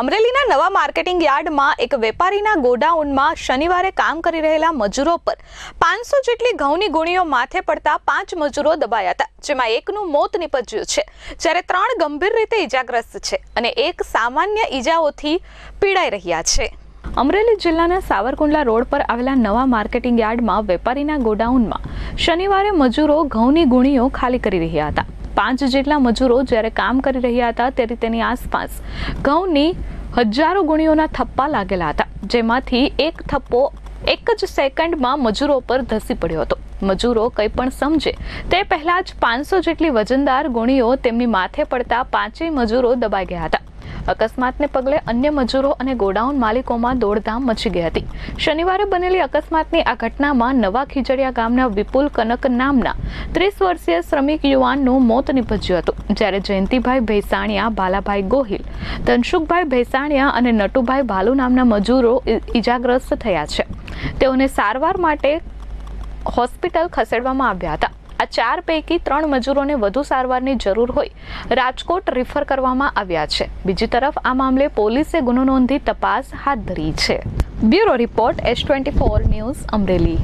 અમરેલીના નવા માર્કેટિંગ યાર્ડમાં એક વેપારીના ગોડાઉનમાં શનિવારે કામ કરી રહેલા મજૂરો પર પાંચસો જેટલી ઘઉંની ગુણીઓ માથે પડતા પાંચ મજૂરો દબાયા હતા જેમાં એકનું મોત નીપજ્યું છે. જ્યારે ત્રણ ગંભીર રીતે ઈજાગ્રસ્ત છે અને એક સામાન્ય ઈજાઓથી પીડાઈ રહ્યા છે. અમરેલી જિલ્લાના સાવરકુંડલા રોડ પર આવેલા નવા માર્કેટિંગ યાર્ડમાં વેપારીના ગોડાઉનમાં શનિવારે મજૂરો ઘઉંની ગુણીઓ ખાલી કરી રહ્યા હતા. પાંચ જેટલા મજૂરો જ્યારે કામ કરી રહ્યા હતા ત્યારે તેની આસપાસ ઘઉંની હજારો ગુણીઓના થપ્પા લાગેલા હતા, જેમાંથી એક થપ્પો એક જ સેકન્ડમાં મજૂરો પર ધસી પડ્યો હતો. મજૂરો કંઈ પણ સમજે તે પહેલાં જ પાંચસો જેટલી વજનદાર ગુણીઓ તેમની માથે પડતા પાંચેય મજૂરો દબાઈ ગયા હતા. અકસ્માતને પગલે અન્ય મજૂરો અને ગોડાઉન માલિકોમાં દોડધામ મચી ગઈ હતી. શનિવારે બનેલી અકસ્માતની આ ઘટનામાં નવા ખીજડીયા ગામના વિપુલ કનક નામના ત્રીસ વર્ષીય શ્રમિક યુવાનનું મોત નિપજ્યું હતું. જ્યારે જયંતિભાઈ ભેસાણિયા, બાલાભાઈ ગોહિલ, ધનસુખભાઈ ભેસાણિયા અને નટુભાઈ ભાલુ નામના મજૂરો ઇજાગ્રસ્ત થયા છે. તેઓને સારવાર માટે હોસ્પિટલ ખસેડવામાં આવ્યા હતા. આ ચાર પૈકી ત્રણ મજૂરોને વધુ સારવારની જરૂર હોય. રાજકોટ રિફર કરવામાં આવ્યા છે. બીજી તરફ આ મામલે પોલીસે ગુનો નોંધી તપાસ હાથ ધરી છે. Bureau report S twenty four news Amreli.